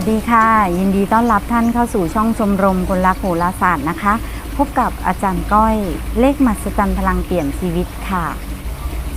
วัสดีค่ะ ยินดีต้อนรับท่านเข้าสู่ช่องชมรมคนรักโหราศาสตร์นะคะ พบกับอาจารย์ก้อยเลขมัศจรรย์พลังเปลี่ยนชีวิตค่ะ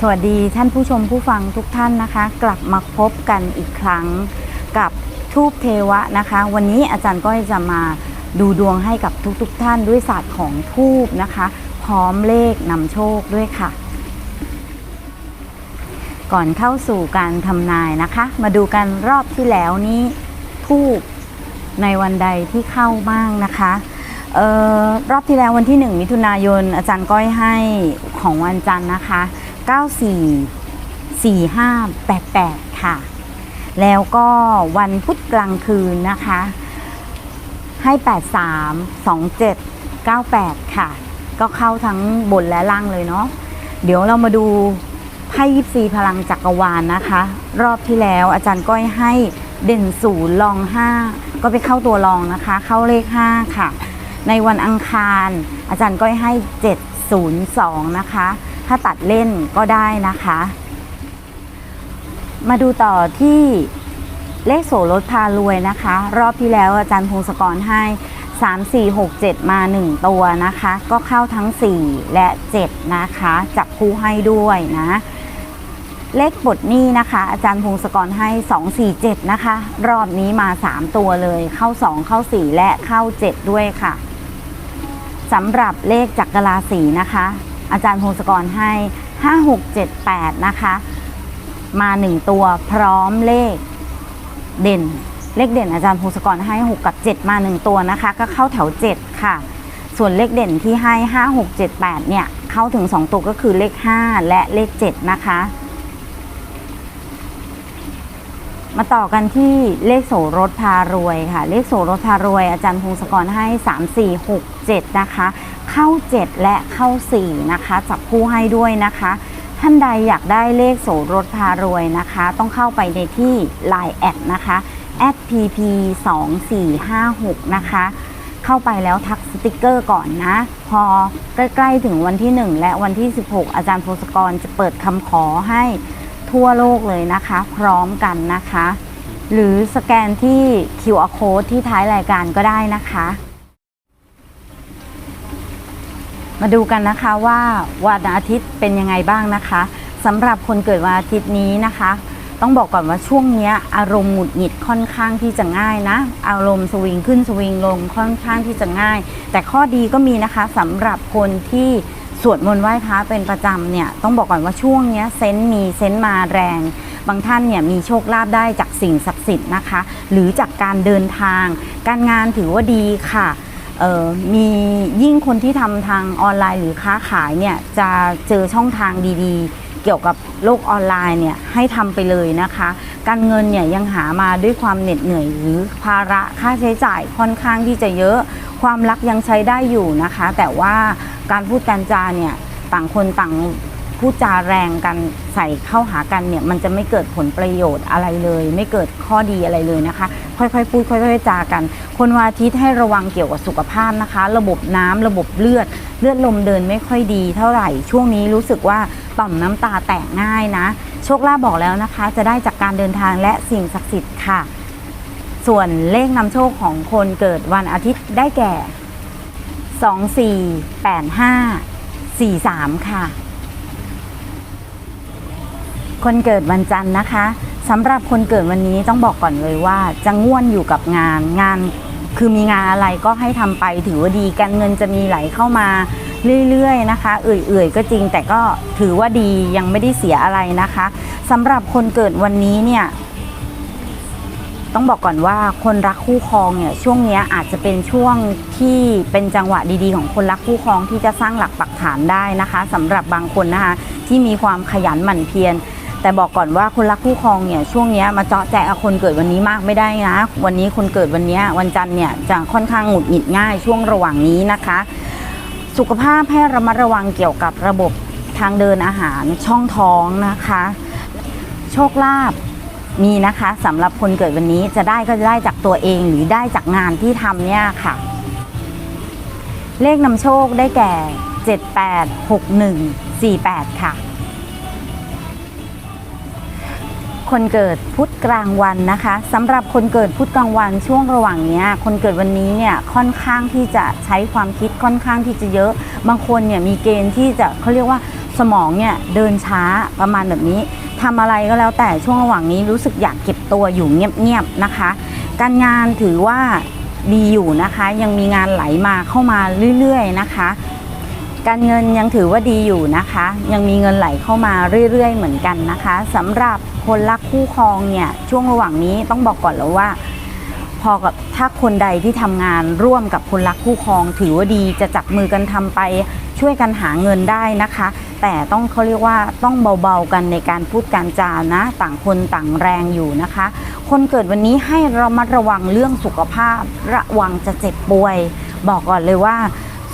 สวัสดีท่านผู้ชมผู้ฟังทุกท่านนะคะ กลับมาพบกันอีกครั้งกับทูบเทวะนะคะ วันนี้อาจารย์ก้อยจะมาดูดวงให้กับทุกๆทท่านด้วยศาสตร์ของทูบนะคะ พร้อมเลขนำโชคด้วยค่ะ ก่อนเข้าสู่การทำนายนะคะ มาดูกันรอบที่แล้วนี้ ทูบในวันใดที่เข้าบ้างนะคะออรอบที่แล้ววันที่ 1 มิถุนายน อาจารย์ก้อยให้ของวันจันทร์นะคะ 94 4588 ค่ะ แล้วก็วันพุธกลางคืนนะคะ ให้ 83 27 98 ค่ะ ก็เข้าทั้งบนและล่างเลยเนาะเดี๋ยวเรามาดูไพ่ยิปซีพลังจักรวาลนะคะ รอบที่แล้วอาจารย์ก้อยให้ เด่นศูนย์ลองห้าก็ไปเข้าตัวรองนะคะ เข้าเลข5ค่ะ ในวันอังคาร อาจารย์ก้อยให้702นะคะ ถ้าตัดเล่นก็ได้นะคะ มาดูต่อที่เลขโสรถพารวยนะคะ รอบที่แล้วอาจารย์พงศกรให้ 3 4 6 7 มา 1 ตัวนะคะ ก็เข้าทั้ง 4 และ 7 นะคะ จับคู่ให้ด้วยนะ เลขบทนี้นะคะ อาจารย์พงศกรให้ 2 4 7 นะคะ รอบนี้มา 3 ตัวเลยเข้า 2 เข้า 4 และเข้า 7 ด้วยค่ะสำหรับเลขจักรราศีนะคะ อาจารย์พงศกรให้ 5 6 7 8 นะคะ มา 1 ตัวพร้อมเลขเด่น เลขเด่นอาจารย์พงศกรให้ 6 กับ 7 มา 1 ตัวนะคะ ก็เข้าแถว 7 ค่ะ ส่วนเลขเด่นที่ให้ 5 6 7 8 เนี่ย เข้าถึง 2 ตัวก็คือเลข 5 และเลข 7 นะคะ มาต่อกันที่เลขโสรถพารวยค่ะ เลขโสรถพารวย อาจารย์พงศกรให้ 3 4 6 7 นะคะ เข้า 7 และเข้า 4 นะคะ จับคู่ให้ด้วยนะคะ ท่านใดอยากได้เลขโสรถพารวยนะคะ ต้องเข้าไปในที่ Line แอดนะคะ pp 2 4 5 6 นะคะ เข้าไปแล้วทักสติกเกอร์ก่อนนะ พอใกล้ ๆ ถึงวันที่ 1 และวันที่ 16 อาจารย์พงศกรจะเปิดคำขอให้ ทั่วโลกเลยนะคะ พร้อมกันนะคะ หรือสแกนที่ QR code ที่ท้ายรายการก็ได้นะคะ มาดูกันนะคะว่าวันอาทิตย์เป็นยังไงบ้างนะคะสำหรับคนเกิดวันอาทิตย์นี้นะคะ ต้องบอกก่อนว่าช่วงเนี้ยอารมณ์หงุดหงิดค่อนข้างที่จะง่ายนะ อารมณ์สวิงขึ้นสวิงลงค่อนข้างที่จะง่าย แต่ข้อดีก็มีนะคะสำหรับคนที่ สวดมนต์ไหว้พระเป็นประจำเนี่ยต้องบอกก่อนว่าช่วงนี้เซนต์มีเซนต์มาแรง บางท่านเนี่ยมีโชคลาภได้จากสิ่งศักดิ์สิทธิ์นะคะ หรือจากการเดินทาง การงานถือว่าดีค่ะมียิ่งคนที่ทำทางออนไลน์หรือค้าขายเนี่ยจะเจอช่องทางดีๆ เกี่ยวกับโลกออนไลน์เนี่ยให้ทำไปเลยนะคะ การเงินเนี่ยยังหามาด้วยความเหน็ดเหนื่อย หรือภาระค่าใช้จ่ายค่อนข้างที่จะเยอะ ความรักยังใช้ได้อยู่นะคะ แต่ว่าการพูดการจาเนี่ยต่างคนต่างพูดจาแรงกันใส่เข้าหากันเนี่ยมันจะไม่เกิดผลประโยชน์อะไรเลย ไม่เกิดข้อดีอะไรเลยนะคะ ค่อยๆ พูดค่อยๆจากัน คนวาทิตย์ให้ระวังเกี่ยวกับสุขภาพนะคะ ระบบน้ำระบบเลือด เลือดลมเดินไม่ค่อยดีเท่าไหร่ ช่วงนี้รู้สึกว่า ต่อมน้ำตาแตกง่ายนะ โชคลาภบอกแล้วนะคะ จะได้จากการเดินทางและสิ่งศักดิ์สิทธิ์ค่ะ ส่วนเลขนำโชคของคนเกิดวันอาทิตย์ได้แก่ 2 4 8 5 4 3 ค่ะ คนเกิดวันจันทร์นะคะสำหรับคนเกิดวันนี้ต้องบอกก่อนเลยว่าจะง่วนอยู่กับงานงาน คือมีงานอะไรก็ให้ทำไปถือว่าดีการเงินจะมีไหลเข้ามาเรื่อยๆนะคะ เอื่อยๆก็จริงแต่ก็ถือว่าดียังไม่ได้เสียอะไรนะคะสำหรับคนเกิดวันนี้เนี่ยต้องบอกก่อนว่าคนรักคู่ครองเนี่ยช่วงนี้อาจจะเป็นช่วงที่เป็นจังหวะดีๆ ของคนรักคู่ครองที่จะสร้างหลักปักฐานได้นะคะสำหรับบางคนนะคะที่มีความขยันหมั่นเพียร แต่บอกก่อนว่าคนรักคู่ครองเนี่ยช่วงนี้มาเจาะแจะคนเกิดวันนี้มากไม่ได้นะ วันนี้คนเกิดวันนี้วันจันทร์เนี่ยจะค่อนข้างหงุดหงิดง่ายช่วงระหว่างนี้นะคะ สุขภาพให้ระมัดระวังเกี่ยวกับระบบทางเดินอาหารช่องท้องนะคะ โชคลาภมีนะคะสำหรับคนเกิดวันนี้จะได้ก็จะได้จากตัวเองหรือได้จากงานที่ทำเนี่ยค่ะ เลขนำโชคได้แก่ 786148 ค่ะ คนเกิดพุธกลางวันนะคะสำหรับคนเกิดพุธกลางวันช่วงระหว่างนี้คนเกิดวันนี้เนี่ยค่อนข้างที่จะใช้ความคิดค่อนข้างที่จะเยอะ บางคนเนี่ยมีเกณฑ์ที่จะเขาเรียกว่าสมองเนี่ยเดินช้าประมาณแบบนี้ทำอะไรก็แล้วแต่ช่วงระหว่างนี้รู้สึกอยากเก็บตัวอยู่เงียบๆนะคะ การงานถือว่าดีอยู่นะคะ ยังมีงานไหลมาเข้ามาเรื่อยๆนะคะ การเงินยังถือว่าดีอยู่นะคะ ยังมีเงินไหลเข้ามาเรื่อย ๆ เหมือนกันนะคะสำหรับคนรักคู่ครองเนี่ยช่วงระหว่างนี้ต้องบอกก่อนแล้วว่า พอกับถ้าคนใดที่ทำงานร่วมกับคนรักคู่ครอง ถือว่าดีจะจับมือกันทำไป ช่วยกันหาเงินได้นะคะ แต่ต้องเขาเรียกว่าต้องเบาๆกันในการพูดการจานะ ต่างคนต่างแรงอยู่นะคะ คนเกิดวันนี้ให้ระมัดระวังเรื่องสุขภาพระวังจะเจ็บป่วย บอกก่อนเลยว่า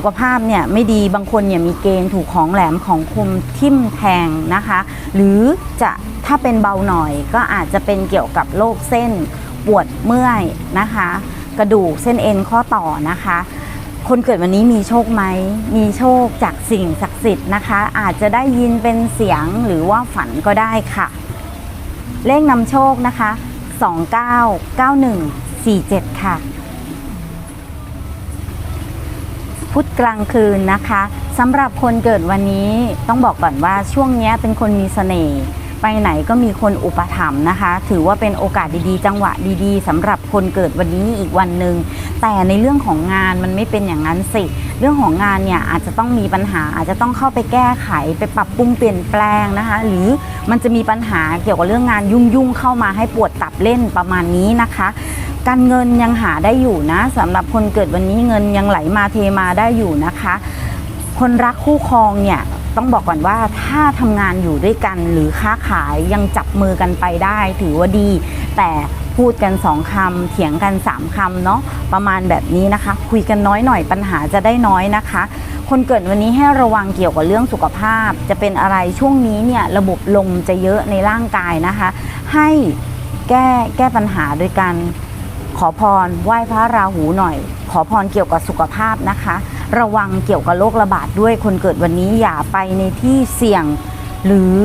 สุขภาพเนี่ยไม่ดีบางคนเนี่ยมีเกณฑ์ถูกของแหลมของคมทิ่มแทงนะคะ หรือจะถ้าเป็นเบาหน่อยก็อาจจะเป็นเกี่ยวกับโรคเส้นปวดเมื่อยนะคะ กระดูกเส้นเอ็นข้อต่อนะคะ คนเกิดวันนี้มีโชคไหมมีโชคจากสิ่งศักดิ์สิทธิ์นะคะ อาจจะได้ยินเป็นเสียงหรือว่าฝันก็ได้ค่ะ เลขนำโชคนะคะ 299147 ค่ะ พุธกลางคืนนะคะสำหรับคนเกิดวันนี้ต้องบอกก่อนว่าช่วงนี้เป็นคนมีเสน่ห์ไปไหนก็มีคนอุปถัมภ์นะคะ ถือว่าเป็นโอกาสดีๆ จังหวะดีๆสำหรับคนเกิดวันนี้อีกวันหนึ่งแต่ในเรื่องของงานมันไม่เป็นอย่างนั้นสิ เรื่องของงานเนี่ยอาจจะต้องมีปัญหาอาจจะต้องเข้าไปแก้ไขไปปรับปรุงเปลี่ยนแปลงนะคะ หรือมันจะมีปัญหาเกี่ยวกับเรื่องงานยุ่งๆเข้ามาให้ปวดตับเล่นประมาณนี้นะคะ การเงินยังหาได้อยู่นะสำหรับคนเกิดวันนี้เงินยังไหลมาเทมาได้อยู่นะคะ คนรักคู่ครองเนี่ยต้องบอกก่อนว่าถ้าทำงานอยู่ด้วยกันหรือค้าขายยังจับมือกันไปได้ ถือว่าดี แต่พูดกันสองคำเถียงกันสามคำเนาะประมาณแบบนี้นะคะ คุยกันน้อยหน่อยปัญหาจะได้น้อยนะคะ คนเกิดวันนี้ให้ระวังเกี่ยวกับเรื่องสุขภาพ จะเป็นอะไรช่วงนี้เนี่ยระบบลมจะเยอะในร่างกายนะคะ ให้แก้แก้ปัญหาโดยการ ขอพรไหว้พระราหูหน่อย ขอพรเกี่ยวกับสุขภาพนะคะ ระวังเกี่ยวกับโรคระบาดด้วยคนเกิดวันนี้อย่าไปในที่เสี่ยง หรือ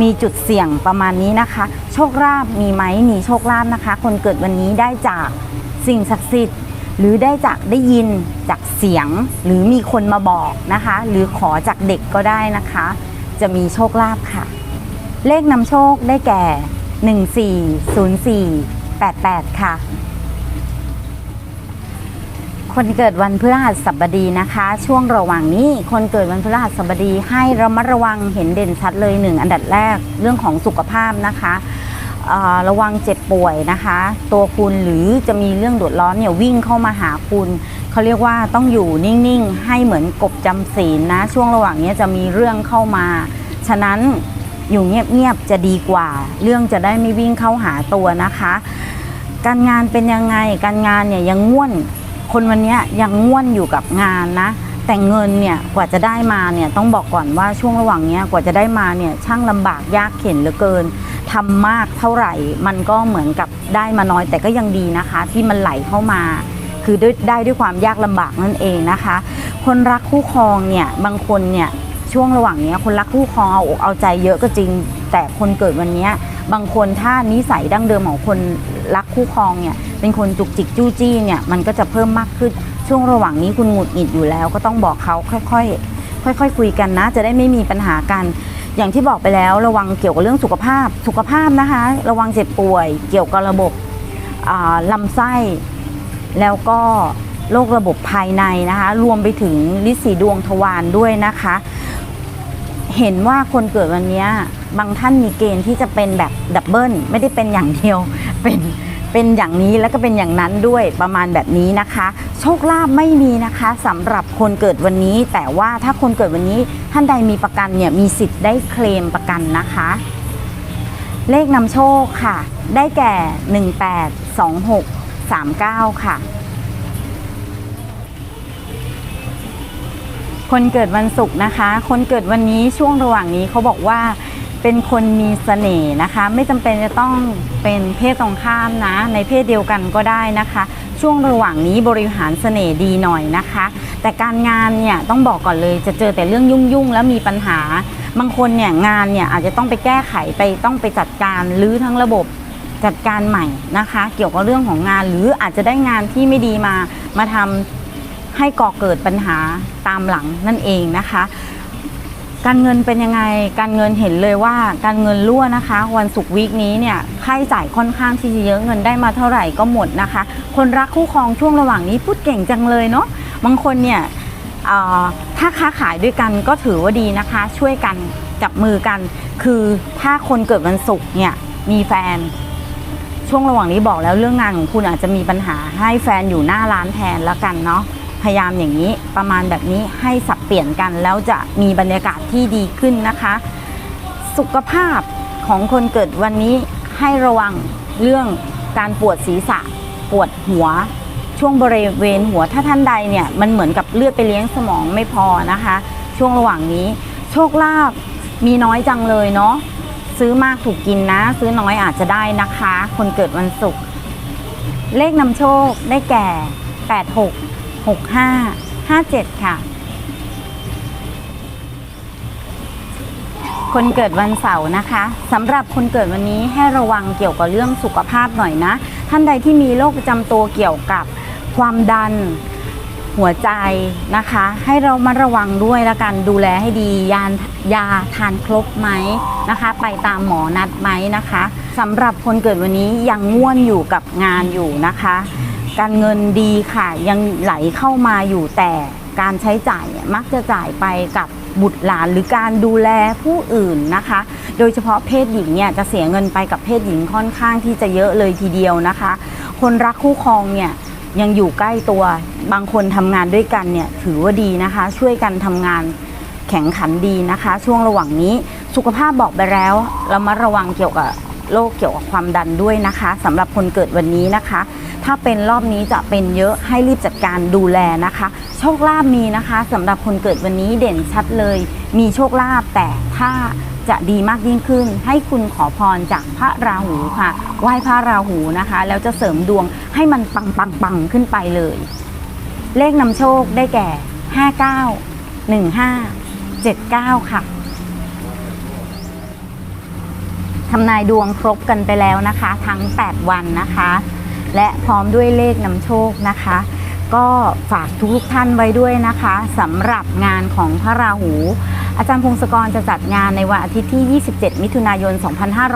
มีจุดเสี่ยงประมาณนี้นะคะ โชคลาภมีไหมมีโชคลาภนะคะ คนเกิดวันนี้ได้จากสิ่งศักดิ์สิทธิ์หรือได้จากได้ยินจากเสียงหรือมีคนมาบอกนะคะ หรือขอจากเด็กก็ได้นะคะ จะมีโชคลาภค่ะ เลขนำโชคได้แก่ 140488 ค่ะ คนเกิดวันพฤหัสบดีนะคะ ช่วงระหว่างนี้คนเกิดวันพฤหัสบดีให้ระมัดระวังเห็นเด่นชัดเลยหนึ่งอันดับแรกเรื่องของสุขภาพนะคะระวังเจ็บป่วยนะคะ ตัวคุณหรือจะมีเรื่องเดือดร้อนเนี่ยวิ่งเข้ามาหาคุณเขาเรียกว่าต้องอยู่นิ่งๆ ให้เหมือนกบจำศีลนะ ช่วงระหว่างนี้จะมีเรื่องเข้ามา ฉะนั้นอยู่เงียบๆจะดีกว่า เรื่องจะได้ไม่วิ่งเข้าหาตัวนะคะ การงานเป็นยังไงการงานเนี่ยยังง่วน คนวันนี้ยังง่วนอยู่กับงานนะ แต่เงินเนี่ยกว่าจะได้มาเนี่ยต้องบอกก่อนว่าช่วงระหว่างนี้กว่าจะได้มาเนี่ยช่างลำบากยากเข็นเหลือเกินทำมากเท่าไหร่ มันก็เหมือนกับได้มาน้อยแต่ก็ยังดีนะคะ ที่มันไหลเข้ามา คือด้ได้ด้วยความยากลำบากนั่นเองนะคะ คนรักคู่ครองเนี่ยบางคนเนี่ยช่วงระหว่างนี้คนรักคู่ครองเอาอกเอาใจเยอะก็จริง แต่คนเกิดวันนี้ บางคนถ้านิสัยดั้งเดิมของคนรักคู่ครองเนี่ยเป็นคนจุกจิกจู้จี้เนี่ยมันก็จะเพิ่มมากขึ้นช่วงระหว่างนี้คุณหงุดหงิดอยู่แล้ว ก็ต้องบอกเขาค่อยๆค่อยๆคุยกันนะ จะได้ไม่มีปัญหากัน อย่างที่บอกไปแล้วระวังเกี่ยวกับเรื่องสุขภาพสุขภาพนะคะ ระวังเจ็บป่วย เกี่ยวกับระบบลำไส้ แล้วก็โรคระบบภายในนะคะ รวมไปถึงลิสีดวงทวารด้วยนะคะ เห็นว่าคนเกิดวันนี้บางท่านมีเกณฑ์ที่จะเป็นแบบดับเบิลไม่ได้เป็นอย่างเดียวเป็นเป็นอย่างนี้แล้วก็เป็นอย่างนั้นด้วยประมาณแบบนี้นะคะ โชคลาภไม่มีนะคะสำหรับคนเกิดวันนี้ แต่ว่าถ้าคนเกิดวันนี้ท่านใดมีประกันเนี่ยมีสิทธิ์ได้เคลมประกันนะคะ เลขนำโชคค่ะ ได้แก่ 182639 ค่ะ คนเกิดวันศุกร์นะคะ คนเกิดวันนี้ช่วงระหว่างนี้เขาบอกว่าเป็นคนมีเสน่ห์นะคะ ไม่จำเป็นจะต้องเป็นเพศตรงข้ามนะ ในเพศเดียวกันก็ได้นะคะ ช่วงระหว่างนี้บริหารเสน่ห์ดีหน่อยนะคะ แต่การงานเนี่ยต้องบอกก่อนเลยจะเจอแต่เรื่องยุ่งๆแล้วมีปัญหา บางคนเนี่ยงานเนี่ยอาจจะต้องไปแก้ไขไปต้องไปจัดการหรือทั้งระบบจัดการใหม่นะคะ เกี่ยวกับเรื่องของงานหรืออาจจะได้งานที่ไม่ดีมามาทำ ให้ก่อเกิดปัญหาตามหลังนั่นเองนะคะ การเงินเป็นยังไงการเงินเห็นเลยว่าการเงินรั่วนะคะ วันศุกร์วีคนี้เนี่ยค่าใช้จ่ายค่อนข้างที่จะเยอะเงินได้มาเท่าไหร่ก็หมดนะคะ คนรักคู่ครองช่วงระหว่างนี้พูดเก่งจังเลยเนาะบางคนเนี่ยถ้าค้าขายด้วยกันก็ถือว่าดีนะคะ ช่วยกันจับมือกัน คือถ้าคนเกิดวันศุกร์เนี่ยมีแฟน ช่วงระหว่างนี้บอกแล้วเรื่องงานของคุณอาจจะมีปัญหาให้แฟนอยู่หน้าร้านแทนแล้วกันเนาะ พยายามอย่างนี้ประมาณแบบนี้ให้สับเปลี่ยนกัน แล้วจะมีบรรยากาศที่ดีขึ้นนะคะ สุขภาพของคนเกิดวันนี้ให้ระวังเรื่องการปวดศีรษะ ปวดหัว ช่วงบริเวณหัวถ้าท่านใดเนี่ยมันเหมือนกับเลือดไปเลี้ยงสมองไม่พอนะคะ ช่วงระหว่างนี้ โชคลาภมีน้อยจังเลยเนาะซื้อมากถูกกินนะ ซื้อน้อยอาจจะได้นะคะ คนเกิดวันศุกร์เลขนำโชคได้แก่ 86 65 57 ค่ะ คนเกิดวันเสาร์นะคะสำหรับคนเกิดวันนี้ให้ระวังเกี่ยวกับเรื่องสุขภาพหน่อยนะ ท่านใดที่มีโรคประจำตัวเกี่ยวกับความดันหัวใจนะคะ ให้เรามาระวังด้วยละกันดูแลให้ดียายาทานครบไหมนะคะ ไปตามหมอนัดไหมนะคะสำหรับคนเกิดวันนี้ยังง่วนอยู่กับงานอยู่นะคะ การเงินดีค่ะ ยังไหลเข้ามาอยู่แต่การใช้จ่ายเนี่ยมักจะจ่ายไปกับบุตรหลานหรือการดูแลผู้อื่นนะคะ โดยเฉพาะเพศหญิงเนี่ยจะเสียเงินไปกับเพศหญิงค่อนข้างที่จะเยอะเลยทีเดียวนะคะ คนรักคู่ครองเนี่ยยังอยู่ใกล้ตัวบางคนทำงานด้วยกันเนี่ยถือว่าดีนะคะ ช่วยกันทำงานแข่งขันดีนะคะ ช่วงระหว่างนี้สุขภาพบอกไปแล้วเรามาระวังเกี่ยวกับ โรคเกี่ยวกับความดันด้วยนะคะสำหรับคนเกิดวันนี้นะคะ ถ้าเป็นรอบนี้จะเป็นเยอะให้รีบจัดการดูแลนะคะ โชคลาภมีนะคะสำหรับคนเกิดวันนี้เด่นชัดเลย มีโชคลาภแต่ถ้าจะดีมากยิ่งขึ้น ให้คุณขอพรจากพระราหูค่ะไหว้พระราหูนะคะ แล้วจะเสริมดวงให้มันปังปังปังขึ้นไปเลย เลขนำโชคได้แก่ 59 15 79 ค่ะ ทำนายดวงครบกันไปแล้วนะคะ ทั้ง 8 วันนะคะ และพร้อมด้วยเลขนำโชคนะคะ ก็ฝากทุกท่านไว้ด้วยนะคะสำหรับงานของพระราหู อาจารย์พงศกรจะจัดงานในวันอาทิตย์ที่ 27 มิถุนายน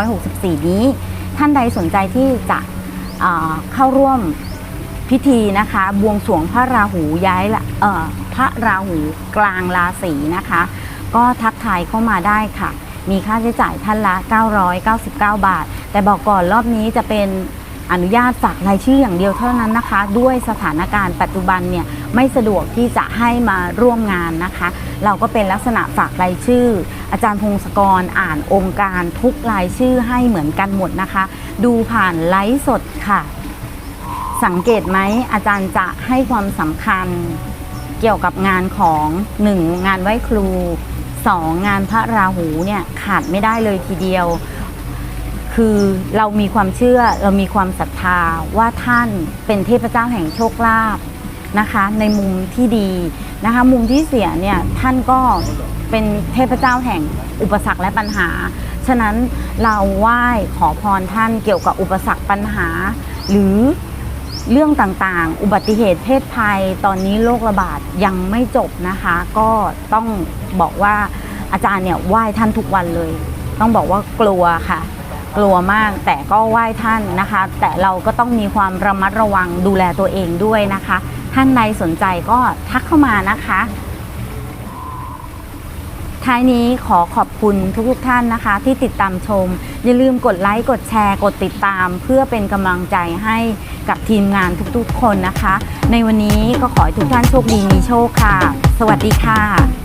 2564 นี้ ท่านใดสนใจที่จะเเข้าร่วมพิธีนะคะ บวงสรวงพระราหูย้ายละพระราหูกลางราศีนะคะ ก็ทักทายเข้ามาได้ค่ะ มีค่าใช้จ่ายท่านละ 999 บาท แต่บอกก่อนรอบนี้จะเป็นอนุญาตฝากรายชื่ออย่างเดียวเท่านั้นนะคะ ด้วยสถานการณ์ปัจจุบันเนี่ยไม่สะดวกที่จะให้มาร่วมงานนะคะ เราก็เป็นลักษณะฝากรายชื่อ อาจารย์พงศกรอ่านองค์การทุกรายชื่อให้เหมือนกันหมดนะคะ ดูผ่านไลฟ์สดค่ะ สังเกตไหมอาจารย์จะให้ความสำคัญเกี่ยวกับงานของ 1. งานไหว้ครู 2. งานพระราหูเนี่ยขาดไม่ได้เลยทีเดียว คือเรามีความเชื่อเรามีความศรัทธาว่าท่านเป็นเทพเจ้าแห่งโชคลาภนะคะ ในมุมที่ดีนะคะ มุมที่เสียเนี่ยท่านก็เป็นเทพเจ้าแห่งอุปสรรคและปัญหา ฉะนั้นเราไหว้ขอพรท่านเกี่ยวกับอุปสรรคปัญหา หรือเรื่องต่างๆ อุบัติเหตุเพศภัย ตอนนี้โรคระบาดยังไม่จบนะคะ ก็ต้อง บอกว่าอาจารย์เนี่ยไหว้ท่านทุกวันเลย ต้องบอกว่ากลัวค่ะ กลัวมากแต่ก็ไหว้ท่านนะคะ แต่เราก็ต้องมีความระมัดระวังดูแลตัวเองด้วยนะคะ ท่านใดสนใจก็ทักเข้ามานะคะท้ายนี้ขอขอบคุณทุกๆท่านนะคะ ที่ติดตามชม อย่าลืมกดไลค์กดแชร์ กดติดตาม เพื่อเป็นกำลังใจให้กับทีมงานทุกๆ คนนะคะ ในวันนี้ก็ขอให้ทุกท่านโชคดีมีโชคค่ะ สวัสดีค่ะ